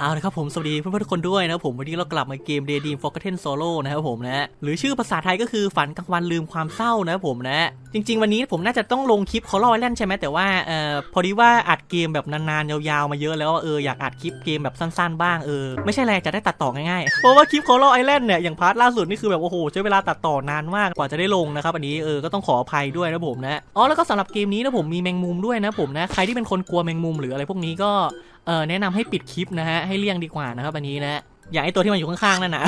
เอาละครับผม สวัสดีเพื่อนๆทุกคนด้วยนะครับผม วันนี้เรากลับมาเกม Daydream Forgotten Solo นะครับผมนะ หรือชื่อภาษาไทยก็คือฝันกลางวันลืมความเศร้านะครับผมนะ จริง ๆ วันนี้ผมน่าจะต้องลงคลิป Color Island ใช่ไหมแต่ว่าเอ่อพอดีว่าอัดเกมแบบนานๆ ยาวๆ มาเยอะแล้วเอออยากอัดคลิปเกมแบบสั้นๆ บ้างเออไม่ใช่อะไรจะได้ตัดต่อง่ายๆเพราะว่าคลิป Color Island เนี่ยอย่างพาร์ทล่าสุดนี่คือแบบโอ้โหใช้เวลาตัดต่อนานมากกว่าจะได้ลงนะครับอันนี้เออก็ต้องขออภัยด้วยนะผมนะอ๋อแล้วก็สำหรับเกมนี้นะผมมีแมงมุมด้วยนะผมนะใครที่เป็นคนกลัวแมงมุมหรืออะไรพวกนี้ก็ เออแนะนำให้ปิดคลิปนะฮะให้เลี่ยงดีกว่านะครับอันนี้นะอย่างไอตัวที่มันอยู่ข้างๆนั่นนะ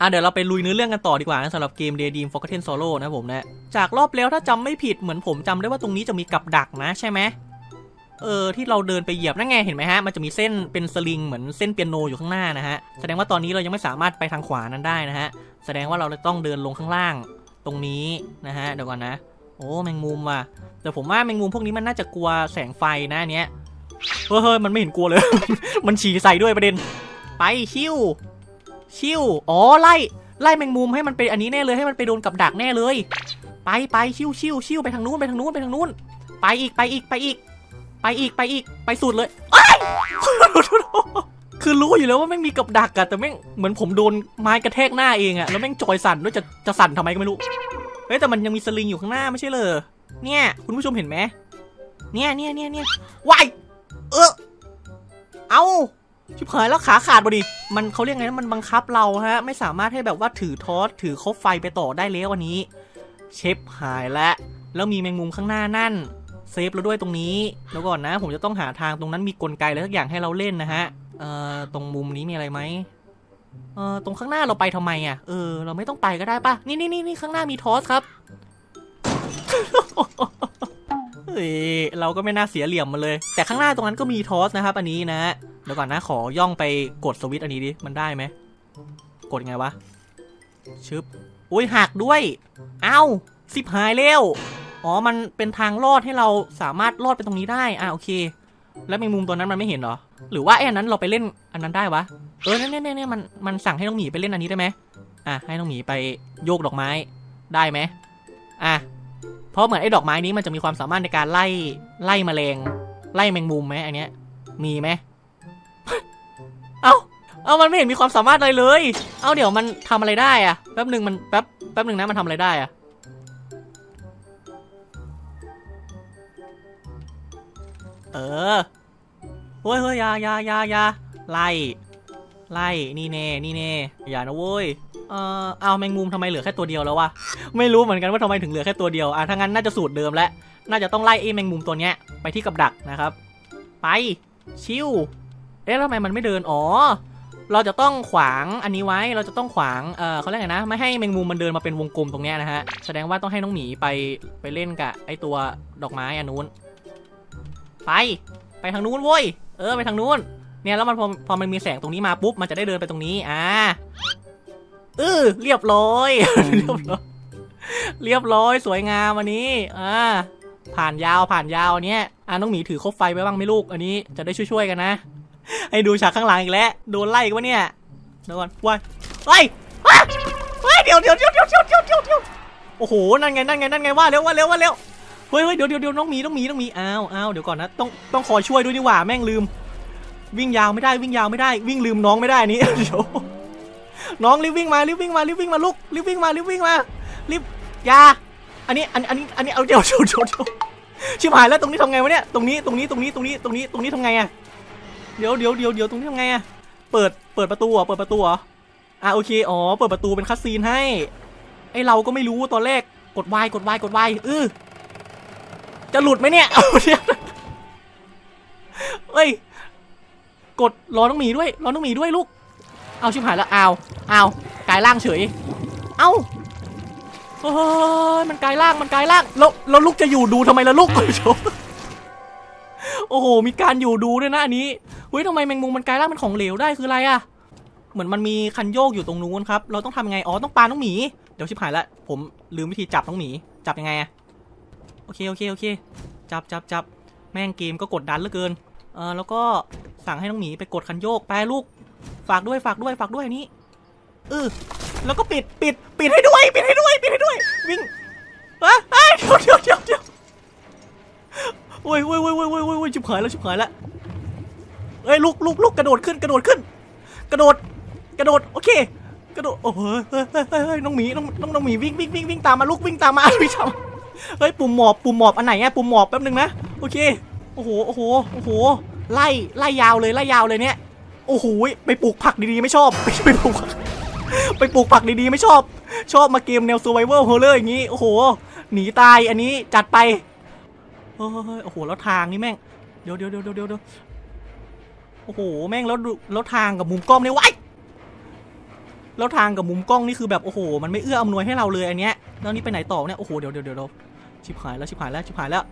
อะเดี๋ยวเราไปลุยเนื้อเรื่องกันต่อดีกว่านะสำหรับเกม Daydream Forgotten Solo นะผมนะจากรอบแล้วถ้าจำไม่ผิดเหมือนผมจำได้ว่าตรงนี้จะมีกับดักนะใช่ไหมเออที่เราเดินไปเหยียบนั่นไงเห็นไหมฮะมันจะมีเส้นเป็นสลิงเหมือนเส้นเปียโนอยู่ข้างหน้านะฮะแสดงว่าตอนนี้เรายังไม่สามารถไปทางขวานั้นได้นะฮะแสดงว่าเราจะต้องเดินลงข้างล่างตรงนี้นะฮะเดี๋ยวก่อนนะ โอ้แมงมุมว่ะแต่ผมว่าแมงมุมพวกนี้มันน่าจะกลัวแสงไฟนะเนี้ย เฮ้ยเฮ้ยมันไม่เห็นกลัวเลย มันฉี่ใส่ด้วยประเด็น ไปชิวชิวอ๋อไล่ไล่แมงมุมให้มันไปอันนี้แน่เลยให้มันไปโดนกับดักแน่เลย ไปไปชิวชิวชิวไปทางนู้นไปทางนู้นไปทางนู้น ไปอีกไปอีกไปอีก ไปอีกไปอีกไปสุดเลยเอ้ยคือรู้อยู่แล้วว่าแม่งมีกับดักอะแต่แม่งเหมือนผมโดนไม้กระแทกหน้าเองอะแล้วแม่งจอยสั่นด้วยจะจะสั่นทำไมก็ไม่รู้เฮ้ยแต่มันยังมีสลิงอยู่ข้างหน้าไม่ใช่เลยเนี่ย คุณผู้ชมเห็นไหมเนี่ยเนี่ยเนี่ยเนี่ยวาย เออเอาชิบหายแล้วขาขาดพอดี มันเขาเรียกไงนะมันบังคับเราฮะ ไม่สามารถให้แบบว่าถือทอสถือคบไฟไปต่อได้แล้ววันนี้ เชฟหายแล้วแล้วมีแมงมุมข้างหน้านั่น เซฟเราด้วยตรงนี้แล้วก่อนนะ ผมจะต้องหาทางตรงนั้นมีกลไกอะไรสักอย่างให้เราเล่นนะฮะเอ่อตรงมุมนี้มีอะไรไหมเอ่อตรงข้างหน้าเราไปทำไมอะเออ เราไม่ต้องไปก็ได้ปะนี่นี่นี่ข้างหน้ามีทอสครับ ยเราก็ไม่น่าเสียเหลี่ยมมาเลย แต่ข้างหน้าตรงนั้นก็มีทอสนะครับ อันนี้นะเดี๋ยวก่อนนะขอย่องไปกดสวิตช์อันนี้ดิมันได้ไหมกดยังไงวะชึบอุ้ยหักด้วย เอ้าสิบหายเร็วอ๋อมันเป็นทางลอดให้เราสามารถลอดไปตรงนี้ได้อ่าโอเค แล้วแมงมุมตัวนั้นมันไม่เห็นเหรอหรือว่าไอ้อันนั้นเราไปเล่นอันนั้นได้วะเออเนี่ยเนี่ยเนี่ยมันมันสั่งให้น้องหมีไปเล่นอันนี้ได้ไหมอะให้น้องหมีไปโยกดอกไม้ได้ไหมอะ เพราะเหมือนไอ้ดอกไม้นี้มันจะมีความสามารถในการไล่ไล่แมลงไล่แมงมุมไหมอันเนี้ยมีไหมเอ้าเอ้ามันไม่เห็นมีความสามารถอะไรเลย เอ้าเดี๋ยวมันทำอะไรได้อะแป๊บหนึ่งมันแป๊บแป๊บหนึ่งนะมันทำอะไรได้อะเออเฮ้ยเฮ้ยยายายายาไล่ ไล่ นี่เน่ นี่เน่ อย่านะเว้ย เออเอาแมงมุมทำไมเหลือแค่ตัวเดียวแล้ววะไม่รู้เหมือนกันว่าทำไมถึงเหลือแค่ตัวเดียวอะถ้างั้นน่าจะสูตรเดิมแล้วน่าจะต้องไล่ไอ้แมงมุมตัวเนี้ยไปที่กับดักนะครับ ไปชิวเอ๊ะแล้วทำไมมันไม่เดินอ๋อเราจะต้องขวางอันนี้ไว้เราจะต้องขวางเออเขาเรียกไงนะ ไม่ให้แมงมุมมันเดินมาเป็นวงกลมตรงเนี้ยนะฮะแสดงว่าต้องให้น้องหมีไปไปเล่นกับไอ้ตัวดอกไม้อันนู้นไป ไปทางนู้นเว้ยเออไปทางนู้นเนี่ยแล้วมันพอพอมันมีแสงตรงนี้มาปุ๊บมันจะได้เดินไปตรงนี้อ่า เออเรียบร้อย เรียบร้อย เรียบร้อยสวยงามวันนี้ อ่า ผ่านยาวผ่านยาวเนี้ยอ่าน้องหมีถือคบไฟไว้บ้างไหมลูก อันนี้จะได้ช่วยๆกันนะ ให้ดูฉากข้างหลังอีกแล้วโดนไล่กันวะเนี่ยเดี๋ยวก่อนว้ายไล่ไล่เดี๋ยวเดี๋ยวเดี๋ยวเดี๋ยวเดี๋ยวเดี๋ยวเดี๋ยวโอ้โหนั่นไงนั่นไงนั่นไงว่าเร็วว่าเร็วว่าเร็วเฮ้ยเฮ้ยเดี๋ยวเดี๋ยวน้องหมีน้องหมีน้องหมีอ้าวอ้าวเดี๋ยวก่อนนะต้องต้องคอยช่วยด้วยดีกว่าแม่งลืม วิ่งยาวไม่ได้วิ่งยาวไม่ได้ วิ่งลืมน้องไม่ได้นี้เดี๋ยว น้องรีบวิ่งมารีบวิ่งมารีบวิ่งมาลูกรีบวิ่งมารีบวิ่งมารีบยาอันนี้อันอันนี้อันนี้เอาเดี๋ยวเดี๋ยวเดี๋ยวชิบหายแล้วตรงนี้ทำไงวะเนี่ยตรงนี้ตรงนี้ตรงนี้ตรงนี้ตรงนี้ตรงนี้ทำไงอะเดี๋ยวเดี๋ยวเดี๋ยวเดี๋ยวตรงนี้ทำไงอะเปิดเปิดประตูเหรอเปิดประตูเหรออะโอเคอ๋อเปิดประตูเป็นคัสซีนให้ไอเราก็ไม่รู้ตอนแรกกดวายกดวายกดวายเออจะหลุดไหมเนี่ยเอาเนี่ยเอ้ยกดรอน้องหมีด้วยรอน้องหมีด้วยลูก เอาชิบหายแล้วเอาเอากลายร่างเฉย เอาเฮ้ยมันกลายร่างมันกลายร่างแล้วแล้วลูกจะอยู่ดูทำไมล่ะลูกโอ้โหมีการอยู่ดูด้วยนะอันนี้เฮ้ยทำไมแมงมุมมันกลายร่างเป็นของเหลวได้คืออะไรอะเหมือนมันมีคันโยกอยู่ตรงนู้นครับเราต้องทำยังไงอ๋อต้องปาน้องหมีเดี๋ยวชิบหายละผมลืมวิธีจับน้องหมีจับยังไงอะโอเคโอเคโอเค จับจับจับแม่งเกมก็กดดันเหลือเกินเออแล้วก็สั่งให้น้องหมีไปกดคันโยกไปลูก ฝากด้วยฝากด้วยฝากด้วยนี้เออแล้วก็ปิดปิดปิดให้ด้วย ปิดให้ด้วย ปิดให้ด้วย วิ่งอะเอ้เดี๋ยวเดี๋ยวเดี๋ยวเดี๋ยวโอ้ยโอ้ยโอ้ยโอ้ยโอ้ยโอ้ยชิบหายแล้วชิบหายแล้วเอ้ยลุกลุกลุกกระโดดขึ้นกระโดดขึ้น กระโดดกระโดดโอเค กระโดดโอ้โหเฮ้ยเฮ้ยเฮ้ยน้องหมีน้องน้องน้องหมีวิ่งวิ่งวิ่งวิ่งตามมาลูกวิ่งตามมาพี่ชมเฮ้ยปุ่มหมอบปุ่มหมอบอันไหนอะปุ่มหมอบแป๊บนึงนะโอเคโอ้โหโอ้โหโอ้โหไล่ไล่ยาวเลยไล่ยาวเลยเนี่ย โอ้โหไปปลูกผักดีๆไม่ชอบไปไปปลูกผักไปปลูกผักดีๆไม่ชอบ ชอบมาเกมแนว survival horror อย่างงี้ โอ้โห หนีตายอันนี้จัดไปเฮ้ยโอ้โหแล้วทางนี่แม่ง เดี๋ยวเดี๋ยวเดี๋ยวเดี๋ยวเดียวโอ้โห แม่งแล้วแล้วทางกับมุมกล้องเนี่ยไว้แล้วทางกับมุมกล้องนี่คือแบบโอ้โห มันไม่เอื้ออำนวยให้เราเลยอันเนี้ยแล้วนี่ไปไหนต่อเนี่ยโอ้โหเดี๋ยวเดี๋ยวเดี๋ยวเดียวชิบหายแล้วชิบหายแล้วชิบหายแล้ว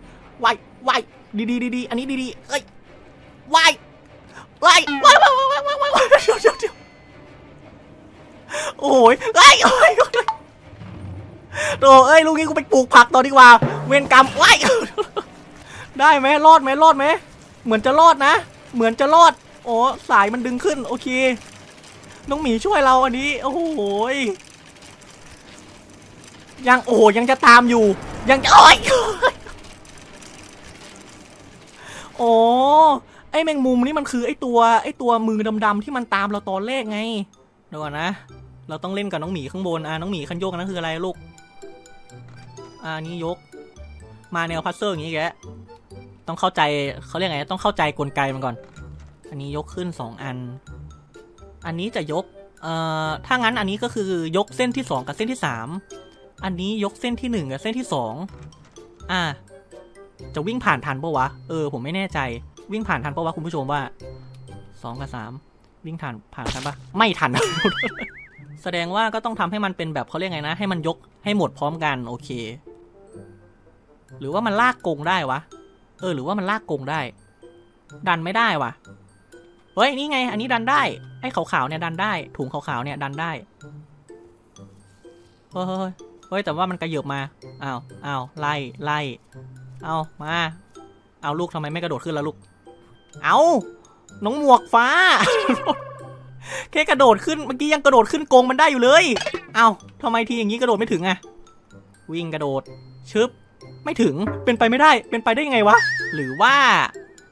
วายวายดีดีดีดีอันนี้ดีดีเอ้ยวาย วายวายวายวายวายวายวายเดี๋ยวเดี๋ยวเดี๋ยวโอ้ยไอ้ยโอ้ยโอ้ยโตเอ้ยลูกนี้กูไปปลูกผักต่อดีกว่า เวรกรรมว้ายได้ไหมรอดไหมรอดไหมเหมือนจะรอดนะ เหมือนจะรอด โอ้สายมันดึงขึ้น โอเค น้องหมีช่วยเราอันนี้ โอ้โหยยังโอ้ยังจะตามอยู่ ยังจะโอ้ยโอ้ อแมงมุมนี่มันคือไอตัวไอตัวมือดำๆที่มันตามเราตอนแรกไงเดี๋ยวก่อนนะ เราต้องเล่นกับน้องหมีข้างบนอะน้องหมีคันโยกนนั้นคืออะไรลูกอ่านี่ยก มาแนวพัซเซิลอย่างนี้แกต้องเข้าใจเขาเรียกไงต้องเข้าใจกลไกมันก่อน อันนี้ยกขึ้นสองอัน อันนี้จะยกเอ่อถ้างั้นอันนี้ก็คือยกเส้นที่ 2 กับเส้นที่ 3 อันนี้ยกเส้นที่ 1 กับเส้นที่ 2 อ่า จะวิ่งผ่านทันปะวะ เออ ผมไม่แน่ใจ วิ่งผ่านทันปะวะคุณผู้ชมว่า2กับ3วิ่งผ่านผ่านทันปะไม่ทัน แสดงว่าก็ต้องทำให้มันเป็นแบบเขาเรียกไงนะ ให้มันยกให้หมดพร้อมกันโอเค หรือว่ามันลากกงได้วะ เออ หรือว่ามันลากกงได้ ดันไม่ได้วะเฮ้ยนี่ไง อันนี้ดันได้ไอ้ขาวๆเนี่ยดันได้ ถุงขาวๆเนี่ยดันได้เฮ้ยเฮ้ยเฮ้ยแต่ว่ามันกระเยิบมาอ้าวอ้าวไล่ไล่เอามา เอาลูกทำไมไม่กระโดดขึ้นล่ะลูก เอาน้องหมวกฟ้า แค่กระโดดขึ้นเมื่อกี้ยังกระโดดขึ้นกงมันได้อยู่เลย เอาทำไมทีอย่างนี้กระโดดไม่ถึงอะวิ่งกระโดดชึบไม่ถึงเป็นไปไม่ได้เป็นไปได้ยังไงวะ หรือว่า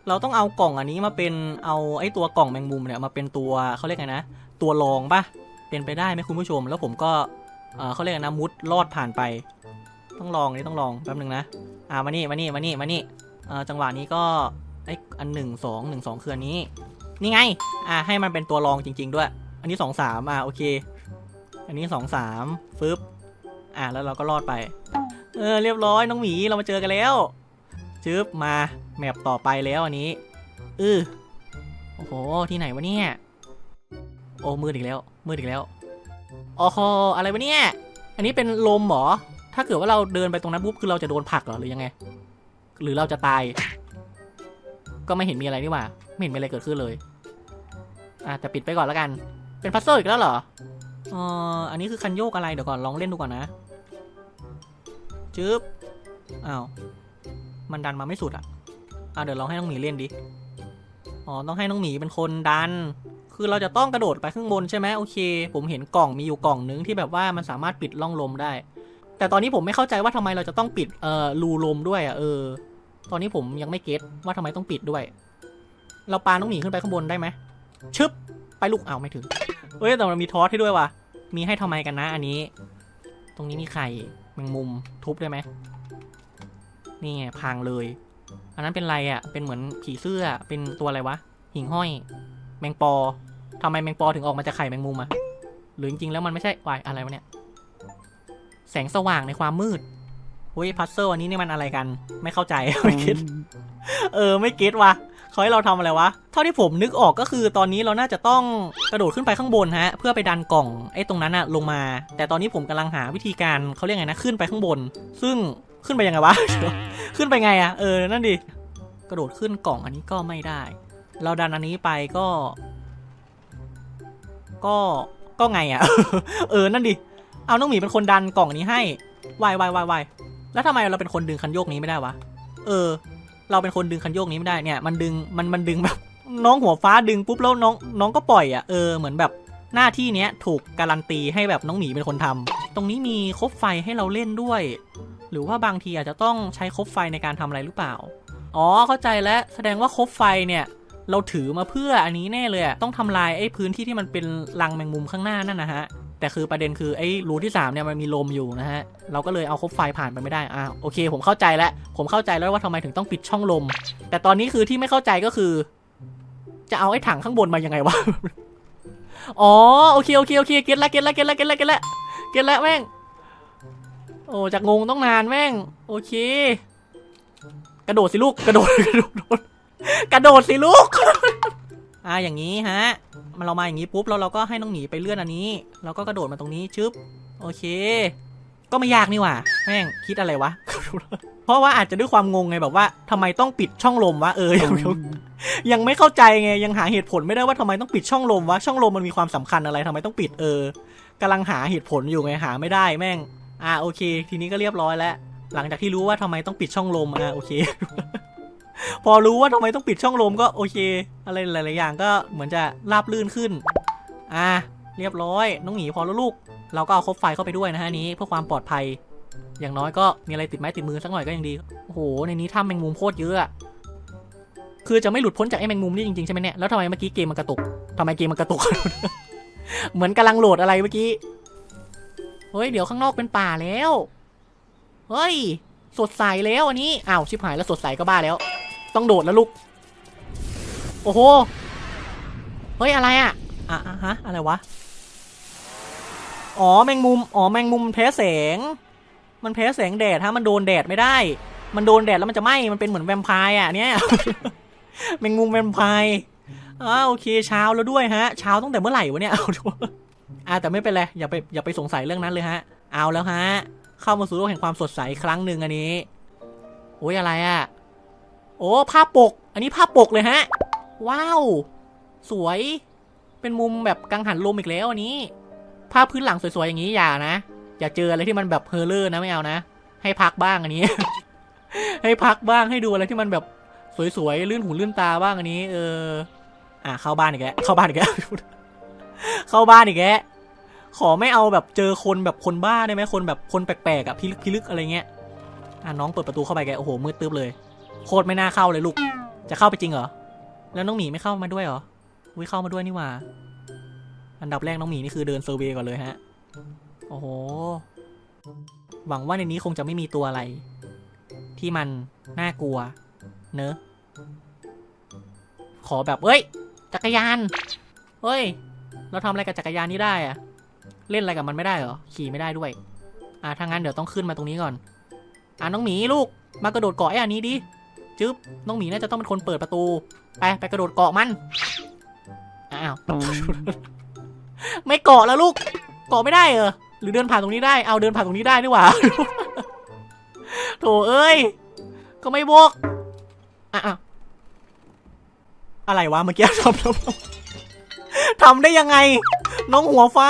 เราต้องเอากล่องอันนี้มาเป็นเอาไอ้ตัวกล่องแมงมุมเนี่ยมาเป็นตัวเขาเรียกไงนะ ตัวรองปะเป็นไปได้ไหมคุณผู้ชม แล้วผมก็เออเขาเรียกนะมุดลอดผ่านไป ต้องลองนี่ต้องลองแป๊บนึงนะอ่ามานี่มานี่มานี่มานี่เออจังหวะนี้ก็ ไอ้อันหนึ่งสองหนึ่งสองคืออันนี้ นี่ไง อ่าให้มันเป็นตัวรองจริง ๆ ด้วย อันนี้สองสามอ่าโอเค อันนี้สองสามฟึบอ่าแล้วเราก็รอดไป เออเรียบร้อยน้องหมีเรามาเจอกันแล้วจึ๊บมาแมปต่อไปแล้วอันนี้อือโอ้โหที่ไหนวะเนี่ยโอ้มืดอีกแล้วมืดอีกแล้วโอ้โหอะไรวะเนี่ย อันนี้เป็นลมหรอถ้าเกิดว่าเราเดินไปตรงนั้นปุ๊บคือเราจะโดนผลักเหรอหรือยังไง หรือเราจะตาย ก็ไม่เห็นมีอะไรนี่หว่า ไม่เห็นมีอะไรเกิดขึ้นเลยอะแต่ปิดไปก่อนแล้วกัน เป็นพัซเซิลอีกแล้วเหรอเอออันนี้คือคันโยกอะไรเดี๋ยวก่อนลองเล่นดูก่อนนะจึ๊บอ้าวมันดันมาไม่สุดอะอะเดี๋ยวลองให้น้องหมีเล่นดิอ๋อต้องให้น้องหมีเป็นคนดัน คือเราจะต้องกระโดดไปข้างบนใช่ไหมโอเค ผมเห็นกล่องมีอยู่กล่องนึงที่แบบว่ามันสามารถปิดร่องลมได้ แต่ตอนนี้ผมไม่เข้าใจว่าทำไมเราจะต้องปิดเอ่อรูลมด้วยอะเออ ตอนนี้ผมยังไม่เก็ตว่าทำไมต้องปิดด้วย เราปาน้องหมีขึ้นไปข้างบนได้ไหมชึบไปลูกเอาไม่ถึงเฮ้ยแต่มันมีทอสให้ด้วยว่ะมีให้ทำไมกันนะอันนี้ ตรงนี้มีไข่แมงมุมทุบได้ไหมนี่พังเลย อันนั้นเป็นอะไรอะ่ะ เป็นเหมือนผีเสื้อเป็นตัวอะไรวะ หิ่งห้อย แมงปอทำไมแมงปอถึงออกมาจากไข่แมงมุมอะหรือจริงๆแล้วมันไม่ใช่วายอะไรวะเนี่ย แสงสว่างในความมืด เฮ้ยพัซเซิลอันนี้นี่มันอะไรกัน ไม่เข้าใจไม่เก็ตเออไม่เก็ตว่ะเขาให้เราทำอะไรวะ เท่าที่ผมนึกออกก็คือตอนนี้เราน่าจะต้องกระโดดขึ้นไปข้างบนฮะ เพื่อไปดันกล่องไอ้ตรงนั้นอะลงมา แต่ตอนนี้ผมกำลังหาวิธีการเขาเรียกไงนะขึ้นไปข้างบน ซึ่งขึ้นไปยังไงวะ ขึ้นไปไงอะเออนั่นดิกระโดดขึ้นกล่องอันนี้ก็ไม่ได้ เราดันอันนี้ไปก็ ก็ก็ไงอะเออนั่นดิเอาน้องหมีเป็นคนดันกล่องนี้ให้วายวายวายวาย แล้วทำไมเราเป็นคนดึงคันโยกนี้ไม่ได้วะ เออ เราเป็นคนดึงคันโยกนี้ไม่ได้เนี่ย มันดึงมันมันดึงแบบน้องหัวฟ้าดึงปุ๊บแล้วน้องน้องก็ปล่อยอะ่ะเออเหมือนแบบหน้าที่เนี้ยถูกการันตีให้แบบน้องหมีเป็นคนทำตรงนี้มีคบไฟให้เราเล่นด้วย หรือว่าบางทีอาจจะต้องใช้คบไฟในการทำอะไรหรือเปล่า อ๋อเข้าใจแล้วแสดงว่าคบไฟเนี่ยเราถือมาเพื่ออันนี้แน่เลยต้องทำลายไอ้พื้นที่ที่มันเป็นรังแมงมุมข้างหน้านั่นนะฮะ แต่คือประเด็นคือไอ้รูที่3เนี่ยมันมีลมอยู่นะฮะ เราก็เลยเอาคบไฟผ่านไปไม่ได้ อ่าโอเค ผมเข้าใจแล้ว ผมเข้าใจแล้วว่าทำไมถึงต้องปิดช่องลม แต่ตอนนี้คือที่ไม่เข้าใจก็คือ จะเอาไอ้ถังข้างบนมายังไงวะ อ๋อโอเคโอเคโอเคเก็ตละเก็ตละเก็ตละเก็ตละเก็ตละเก็ตละแม่ง โอ้จากงงต้องนานแม่ง โอเค กระโดดสิลูก กระโดด กระโดด กระโดดสิลูก อ่าอย่างนี้ฮะ มันเรามาอย่างนี้ปุ๊บแล้วเราก็ให้น้องหมีไปเลื่อนอันนี้แล้วก็กระโดดมาตรงนี้ชึบ โอเค ก็ไม่ยากนี่หว่า แม่งคิดอะไรวะ เพราะว่าอาจจะด้วยความงงไงแบบว่าทำไมต้องปิดช่องลมวะเออยังยังยังไม่เข้าใจไงยังหาเหตุผลไม่ได้ว่าทำไมต้องปิดช่องลมวะช่องลมมันมีความสำคัญอะไรทำไมต้องปิดเออกำลังหาเหตุผลอยู่ไงหาไม่ได้แม่ง อ่าโอเค ทีนี้ก็เรียบร้อยแล้ว หลังจากที่รู้ว่าทำไมต้องปิดช่องลมอ่าโอเค พอรู้ว่าทำไมต้องปิดช่องลมก็โอเค อะไรหลาย ๆ อย่างก็เหมือนจะราบลื่นขึ้น อ่าเรียบร้อย น้องหมีพอแล้วลูก เราก็เอาคบไฟเข้าไปด้วยนะฮะนี้เพื่อความปลอดภัย อย่างน้อยก็มีอะไรติดไม้ติดมือสักหน่อยก็ยังดี โอ้โห ในนี้ถ้ำแมงมุมโคตรเยอะอะคือจะไม่หลุดพ้นจากไอ้แมงมุมนี่จริง ๆ ใช่ไหมเนี่ย แล้วทำไมเมื่อกี้เกมมันกระตุกทำไมเกมมันกระตุก เหมือนกำลังโหลดอะไรเมื่อกี้ เฮ้ย เดี๋ยวข้างนอกเป็นป่าแล้ว เฮ้ย สดใสแล้วอันนี้ อ้าวชิบหายแล้วสดใสก็บ้าแล้ว ต้องโดดแล้วลูก โอ้โห เฮ้ย อะไรอะอะ อะฮะ อะไรวะ อ๋อ แมงมุม อ๋อ แมงมุมมันแพ้แสง มันแพ้แสงแดดฮะ มันโดนแดดไม่ได้ มันโดนแดดแล้วมันจะไหม้ มันเป็นเหมือนแวมไพร์อะเนี่ย แมงมุมแวมไพร์อ้าวโอเค เช้าแล้วด้วยฮะ เช้าตั้งแต่เมื่อไหร่วะเนี่ย เอาดูอ่าแต่ไม่เป็นไร อย่าไป อย่าไปสงสัยเรื่องนั้นเลยฮะ เอาแล้วฮะ เข้ามาสู่โลกแห่งความสดใสอีกครั้งหนึ่งอันนี้โอ้ยอะไรอะ่ะ โอ้ภาพปก อันนี้ภาพปกเลยฮะ ว้าว สวย เป็นมุมแบบกังหันลมอีกแล้วอันนี้ ภาพพื้นหลังสวยๆอย่างนี้อย่านะ อย่าเจออะไรที่มันแบบเฮอร์เลอร์นะไม่เอานะ ให้พักบ้างอันนี้ ให้พักบ้างให้ดูอะไรที่มันแบบสวยๆ ลื่นหูลื่นตาบ้างอันนี้ เออ อะเข้าบ้านอีกแล้วเข้าบ้านอีกแล้วเข้าบ้านอีกแล้วขอไม่เอาแบบเจอคนแบบคนบ้าได้ไหมคนแบบคนแปลกๆอะพิลึกพิลึกอะไรเงี้ยอะน้องเปิดประตูเข้าไปแกโอ้โหมืดตึ๊บเลย โคตรไม่น่าเข้าเลยลูก จะเข้าไปจริงเหรอ แล้วน้องหมีไม่เข้ามาด้วยเหรอวิเข้ามาด้วยนี่หว่า อันดับแรกน้องหมีนี่คือเดินเซอร์เวย์ก่อนเลยฮะ โอ้โห หวังว่าในนี้คงจะไม่มีตัวอะไร ที่มันน่ากลัว เนอะ ขอแบบเอ้ย จักรยาน เฮ้ย เราทำอะไรกับจักรยานนี้ได้อะเล่นอะไรกับมันไม่ได้เหรอ ขี่ไม่ได้ด้วย อ่าถ้างั้นเดี๋ยวต้องขึ้นมาตรงนี้ก่อน อ่าน้องหมีลูก มากระโดดเกาะไอ้อันนี้ดิ จึ๊บน้องหมีน่าจะต้องเป็นคนเปิดประตู ไปไปกระโดดเกาะมัน อ้าว ไม่เกาะแล้วลูก เกาะไม่ได้เหรอหรือเดินผ่านตรงนี้ได้ เอาเดินผ่านตรงนี้ได้นี่หว่าโถเอ้ย ก็ไม่บอกอะอะอะไรวะเมื่อกี้ทำทำทำได้ยังไง น้องหัวฟ้า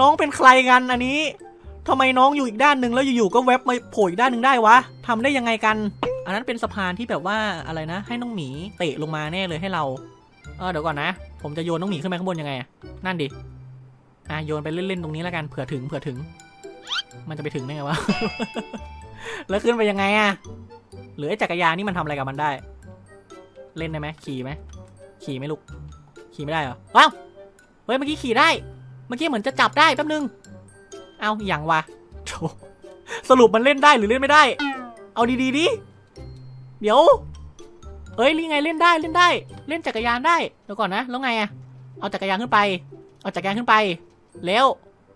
น้องเป็นใครกันอันนี้ ทำไมน้องอยู่อีกด้านหนึ่งแล้วอยู่ๆก็แวบมาโผล่อีกด้านหนึ่งได้วะทำได้ยังไงกัน อันนั้นเป็นสะพานที่แบบว่าอะไรนะ ให้น้องหมีเตะลงมาแน่เลยให้เรา เออเดี๋ยวก่อนนะ ผมจะโยนน้องหมีขึ้นไปข้างบนยังไงนั่นดิอะโยนไปเล่นๆตรงนี้แล้วกันเผื่อถึงเผื่อถึง มันจะไปถึงได้ไงวะ แล้วขึ้นไปยังไงอะหรือไอ้จักรยานนี่มันทำอะไรกับมันได้ เล่นได้ไหมขี่ไหมขี่ไหมลูกขี่ไม่ได้เหรอว้าวเฮ้ยเมื่อกี้ขี่ได้ เมื่อกี้เหมือนจะจับได้แป๊บนึง เอาอย่างวะโถสรุปมันเล่นได้หรือเล่นไม่ได้ เอาดีๆดิ เดี๋ยว เอ้ยนี่ไงเล่นได้เล่นได้ เล่นจักรยานได้ เดี๋ยวก่อนนะ แล้วไงอะเอาจักรยานขึ้นไป เอาจักรยานขึ้นไปแล้ว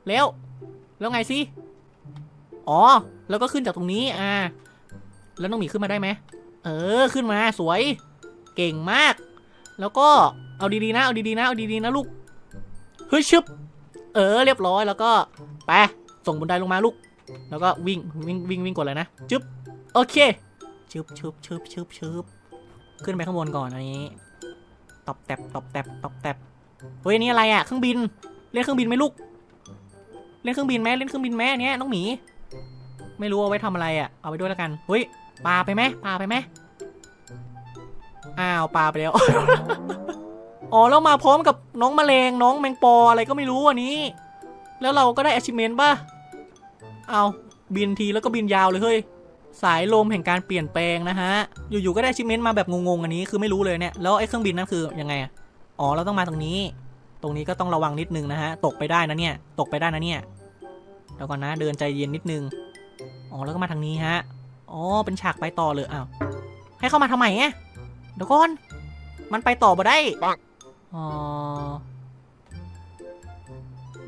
แล้วแล้วไงสิ อ๋อ แล้วก็ขึ้นจากตรงนี้ อ่า แล้วน้องหมีขึ้นมาได้ไหม เออ ขึ้นมาสวย เก่งมาก แล้วก็ เอาดีๆนะ เอาดีๆนะ เอาดีๆนะลูก เฮ้ยชึบ เออเรียบร้อยแล้วก็ไปส่งบันไดลงมาลูก แล้วก็วิ่งวิ่งวิ่งวิ่งกดเลยนะจึ๊บโอเคชึบชึบชึบชึบชึบขึ้นไปข้างบนก่อนอันนี้ตบแตบตบแตบตบแตบเฮ้ยอันนี่อะไรอะเครื่องบินเล่นเครื่องบินไหมลูก เล่นเครื่องบินไหมเล่นเครื่องบินไหมอันเนี้ยน้องหมี ไม่รู้เอาไว้ทำอะไรอะเอาไปด้วยแล้วกันเฮ้ยปลาไปไหมปลาไปไหมอ้าวปลาไปแล้ว อ๋อแล้วมาพร้อมกับน้องแมลงน้องแมงปออะไรก็ไม่รู้อันนี้ แล้วเราก็ได้ achievement ป่ะ เอาบินทีแล้วก็บินยาวเลยเฮ้ย สายลมแห่งการเปลี่ยนแปลงนะฮะ อยู่ๆก็ได้ชิมเมนต์มาแบบงงๆอันนี้คือไม่รู้เลยเนี่ย แล้วไอ้เครื่องบินนั่นคือยังไง อ๋อเราต้องมาตรงนี้ ตรงนี้ก็ต้องระวังนิดนึงนะฮะ ตกไปได้นะเนี่ย ตกไปได้นะเนี่ย เดี๋ยวก่อนนะเดินใจเย็นนิดนึง อ๋อแล้วก็มาทางนี้ฮะ อ๋อเป็นฉากไปต่อเลยอ้าว ให้เข้ามาทำไมอะเดี๋ยวก่อน มันไปต่อบ่ได้ อ๋อ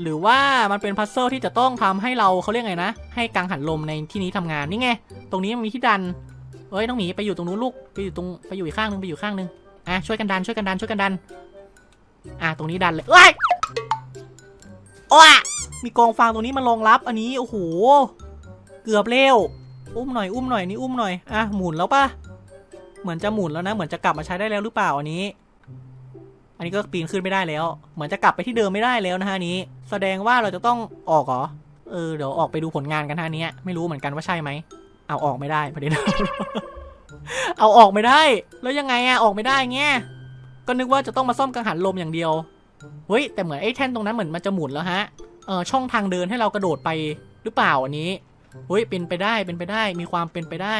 หรือว่ามันเป็นพัซเซิลที่จะต้องทำให้เราเขาเรียกไงนะ ให้กังหันลมในที่นี้ทำงานนี่ไง ตรงนี้มันมีที่ดัน เอ้ยน้องหมีไปอยู่ตรงนู้นลูก ไปอยู่ตรงไปอยู่อีกข้างหนึงไปอยู่ข้างหนึง อะช่วยกันดันช่วยกันดันช่วยกันดัน อะตรงนี้ดันเลยเอ้ยโอ้ยมีกองฟางตรงนี้มารองรับอันนี้โอ้โห เกือบเร็ว อุ้มหน่อยอุ้มหน่อยนี่อุ้มหน่อย อะหมุนแล้วปะเหมือนจะหมุนแล้วนะ เหมือนจะกลับมาใช้ได้แล้วหรือเปล่าอันนี้ อันนี้ก็ปีนขึ้นไม่ได้แล้ว เหมือนจะกลับไปที่เดิมไม่ได้แล้วนะฮะนี้ แสดงว่าเราจะต้องออกเหรอ เออเดี๋ยวออกไปดูผลงานกันฮะนี้ไม่รู้เหมือนกันว่าใช่ไหม เอาออกไม่ได้ประเด็นเอาออกไม่ได้ แล้วยังไงอะออกไม่ได้เงี้ย ก็นึกว่าจะต้องมาซ่อมกังหันลมอย่างเดียว เฮ้ยแต่เหมือนไอ้แท่นตรงนั้นเหมือนมันจะหมุนแล้วฮะ เออช่องทางเดินให้เรากระโดดไปหรือเปล่าอันนี้ เฮ้ยเป็นไปได้เป็นไปได้มีความเป็นไปได้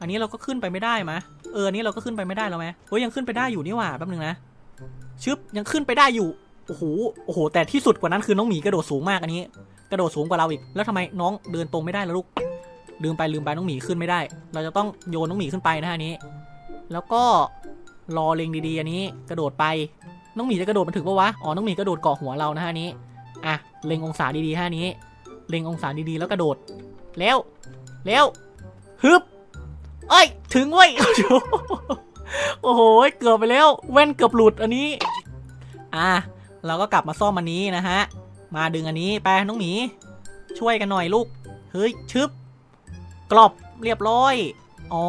อันนี้เราก็ขึ้นไปไม่ได้มะ เอออันนี้เราก็ขึ้นไปไม่ได้แล้วไหมเฮ้ยยังขึ้นไปได้อยู่นี่หว่าแป๊บนึงนะ ชึบยังขึ้นไปได้อยู่ โอ้โห โอ้โห แต่ที่สุดกว่านั้นคือน้องหมีกระโดดสูงมากอันนี้ กระโดดสูงกว่าเราอีก แล้วทำไมน้องเดินตรงไม่ได้ล่ะลูก ลืมไปลืมไปน้องหมีขึ้นไม่ได้ เราจะต้องโยนน้องหมีขึ้นไปนะฮะนี้ แล้วก็รอเล็งดีๆอันนี้ กระโดดไป น้องหมีจะกระโดดมาถึงปะวะ อ๋อ น้องหมีกระโดดเกาะหัวเรานะฮะนี้ อะ เล็งองศาดีๆฮะนนี้ เล็งองศาดีๆ แล้วกระโดด แล้ว แล้ว ฮึบ เอ้ย ถึงเว้ย โอ้โห เกือบไปแล้ว แว่นเกือบหลุดอันนี้ อะ เราก็กลับมาซ่อมอันนี้นะฮะ มาดึงอันนี้ไปน้องหมี ช่วยกันหน่อยลูก เฮ้ย ชึบ กรอบ เรียบร้อย อ๋อ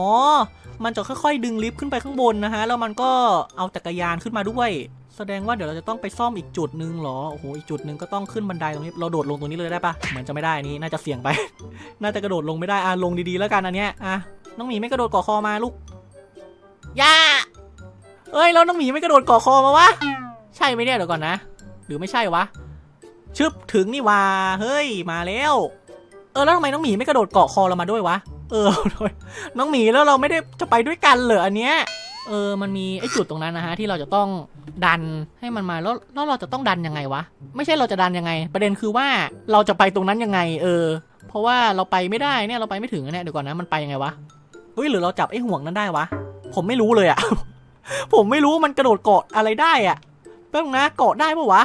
มันจะค่อยๆ ดึงลิฟต์ขึ้นไปข้างบนนะฮะ แล้วมันก็เอาจักรยานขึ้นมาด้วย แสดงว่าเดี๋ยวเราจะต้องไปซ่อมอีกจุดหนึ่งเหรอ โอ้โห อีกจุดหนึ่งก็ต้องขึ้นบันไดตรงนี้ เราโดดลงตรงนี้เลยได้ปะเหมือนจะไม่ได้นี้ น่าจะเสี่ยงไป น่าจะกระโดดลงไม่ได้ อะ ลงดีๆ แล้วกันอันเนี้ย อะ น้องหมีไม่กระโดดเกาะคอมาลูก ย่าเอ้ยแล้วน้องหมีไม่กระโดดเกาะคอมาวะ ใช่ไหมเนี่ยเดี๋ยวก่อนนะ หรือไม่ใช่วะ ชึบถึงนี่ว่าเฮ้ยมาแล้ว เออแล้วทำไมน้องหมีไม่กระโดดเกาะคอเรามาด้วยวะ เออ น้องหมีแล้วเราไม่ได้จะไปด้วยกันเหรออันเนี้ย เออมันมีไอ้จุดตรงนั้นนะฮะที่เราจะต้องดันให้มันมาแล้วแล้วเราจะต้องดันยังไงวะ ไม่ใช่เราจะดันยังไง ประเด็นคือว่าเราจะไปตรงนั้นยังไง เออ เพราะว่าเราไปไม่ได้เนี่ยเราไปไม่ถึงอะเนี่ยเดี๋ยวก่อนนะมันไปยังไงวะเฮ้ยหรือเราจับไอ้ห่วงนั้นได้วะ ผมไม่รู้เลยอะ ผมไม่รู้มันกระโดดเกาะอะไรได้อะแป๊บนึงนะเกาะได้ปะวะ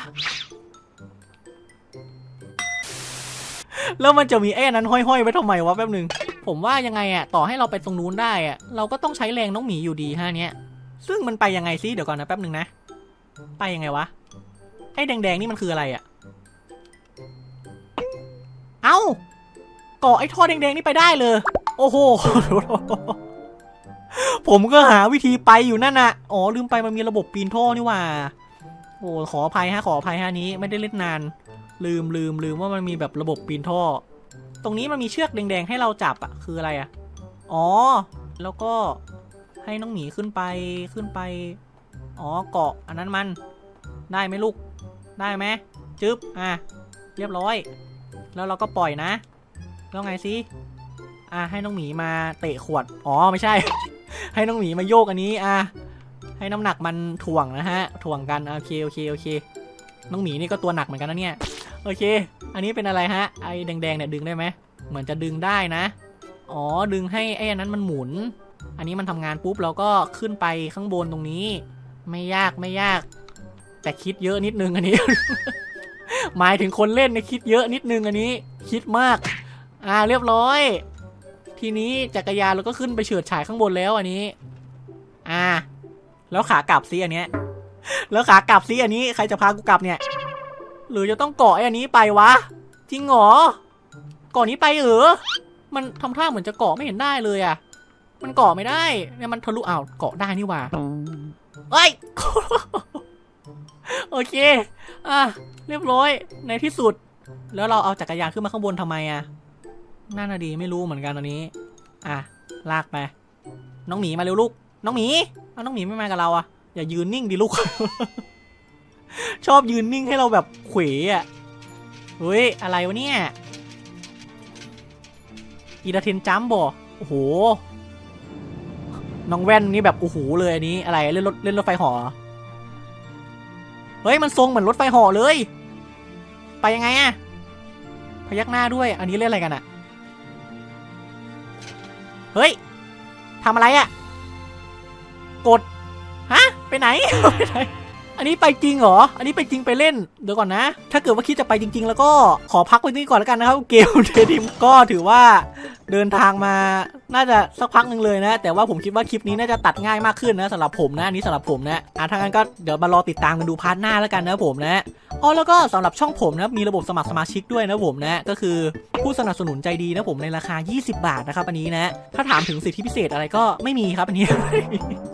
แล้วมันจะมีไอ้นนั้นห้อยๆไว้ทำไมวะแป๊บนึง ผมว่ายังไงอะต่อให้เราไปตรงนู้นได้อะเราก็ต้องใช้แรงน้องหมีอยู่ดีฮะเนี้ย ซึ่งมันไปยังไงซิเดี๋ยวก่อนนะแป๊บนึงนะ ไปยังไงวะ ไอ้แดงๆนี่มันคืออะไรอะเอ้าเกาะไอ้ท่อแดงๆนี่ไปได้เลย โอ้โห ผมก็หาวิธีไปอยู่นั่นน่ะ อ๋อลืมไปมันมีระบบปีนท่อนี่ว่า โอ้ขออภัยฮะขออภัยฮะนี้ไม่ได้เล่นนาน ลืมลืมลืมว่ามันมีแบบระบบปีนท่อ ตรงนี้มันมีเชือกแดงๆให้เราจับอะคืออะไรอะอ๋อ แล้วก็ให้น้องหมีขึ้นไปขึ้นไป อ๋อเกาะอันนั้นมัน ได้ไหมลูก ได้ไหมจึ๊บ อะ เรียบร้อย แล้วเราก็ปล่อยนะ แล้วไงสิ อะให้น้องหมีมาเตะขวด อ๋อไม่ใช่ ให้น้องหมีมาโยกอันนี้อะให้น้ำหนักมันถ่วงนะฮะ ถ่วงกันโอเคโอเคโอเค น้องหมีนี่ก็ตัวหนักเหมือนกันนะเนี่ย โอเค อันนี้เป็นอะไรฮะ ไอ้แดงๆเนี่ยดึงได้ไหม เหมือนจะดึงได้นะ อ๋อ ดึงให้ไอ้อันนั้นมันหมุน อันนี้มันทำงานปุ๊บเราก็ขึ้นไปข้างบนตรงนี้ ไม่ยากไม่ยาก แต่คิดเยอะนิดนึงอันนี้ หมายถึงคนเล่นเนี่ยคิดเยอะนิดนึงอันนี้ คิดมาก อ่าเรียบร้อย ทีนี้จักรยานเราก็ขึ้นไปเฉิดฉายข้างบนแล้วอันนี้ อ่า แล้วขากลับซิอันเนี้ย แล้วขากลับซิอันนี้ใครจะพากูกลับเนี่ย หรือจะต้องเกาะไอ้อันนี้ไปวะ จริงเหรอเกาะนี้ไปเออมันทำท่าเหมือนจะเกาะไม่เห็นได้เลยอะมันเกาะไม่ได้เนี่ยมันทะลุอ้าวเกาะได้นี่ว่าเอ้ยโอเค อะ เรียบร้อย ในที่สุด แล้วเราเอาจักรยานขึ้นมาข้างบนทำไมอะ น่าน่ะดีไม่รู้เหมือนกันตอนนี้ อะ ลากไป น้องหมีมาเร็วลูก น้องหมี เอาน้องหมีไม่มากับเราอะอย่ายืนนิ่งดิลูก ชอบยืนนิ่งให้เราแบบเขวอะเฮ้ย อะไรวะเนี่ย อีดาเทนจัมบอโอ้โห น้องแว่นนี่แบบโอ้โหเลยอันนี้ อะไรเล่นรถเล่นรถไฟเหอเฮ้ย มันทรงเหมือนรถไฟเหอเลย ไปยังไงอะพยักหน้าด้วย อันนี้เล่นอะไรกันอะ เฮ้ยทำอะไรอะกด ฮะ ไปไหน ไปไหน อันนี้ไปจริงเหรอ อันนี้ไปจริงไปเล่น เดี๋ยวก่อนนะ ถ้าเกิดว่าคิดจะไปจริง ๆ แล้วก็ขอพักไว้นี่ก่อนแล้วกันนะครับ เกมเดดิมก็ถือว่า เดินทางมาน่าจะสักพักหนึ่งเลยนะ แต่ว่าผมคิดว่าคลิปนี้น่าจะตัดง่ายมากขึ้นนะสำหรับผมนะอันนี้สำหรับผมนะอะถ้างั้นก็เดี๋ยวมารอติดตามกันดูพาร์ทหน้าแล้วกันนะผมนะอ๋อแล้วก็สำหรับช่องผมนะมีระบบสมัครสมาชิกด้วยนะผมนะก็คือผู้สนับสนุนใจดีนะผมในราคา 20 บาทนะครับอันนี้นะ ถ้าถามถึงสิทธิพิเศษอะไรก็ไม่มีครับอันนี้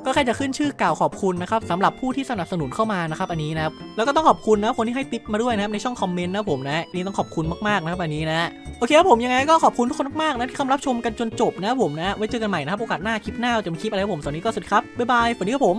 ก็แค่จะขึ้นชื่อกล่าวขอบคุณนะครับสำหรับผู้ที่สนับสนุนเข้ามานะครับอันนี้นะแล้วก็ต้องขอบคุณนะคนที่ให้ติปมาด้วยนะครับในช่องคอมเมนต์นะผมนะนี่ต้องขอบคุณมากๆนะครับอันนี้นะ โอเคครับผมยังไงก็ขอบคุณทุกคนมากๆนะที่เข้ามารับชมกันจนจบนะครับผมนะ ไว้เจอกันใหม่นะครับโอกาสหน้าคลิปหน้าจะมีคลิปอะไรผมสวัสดีก็สวัสดีครับบ๊ายบายสวัสดีครับผม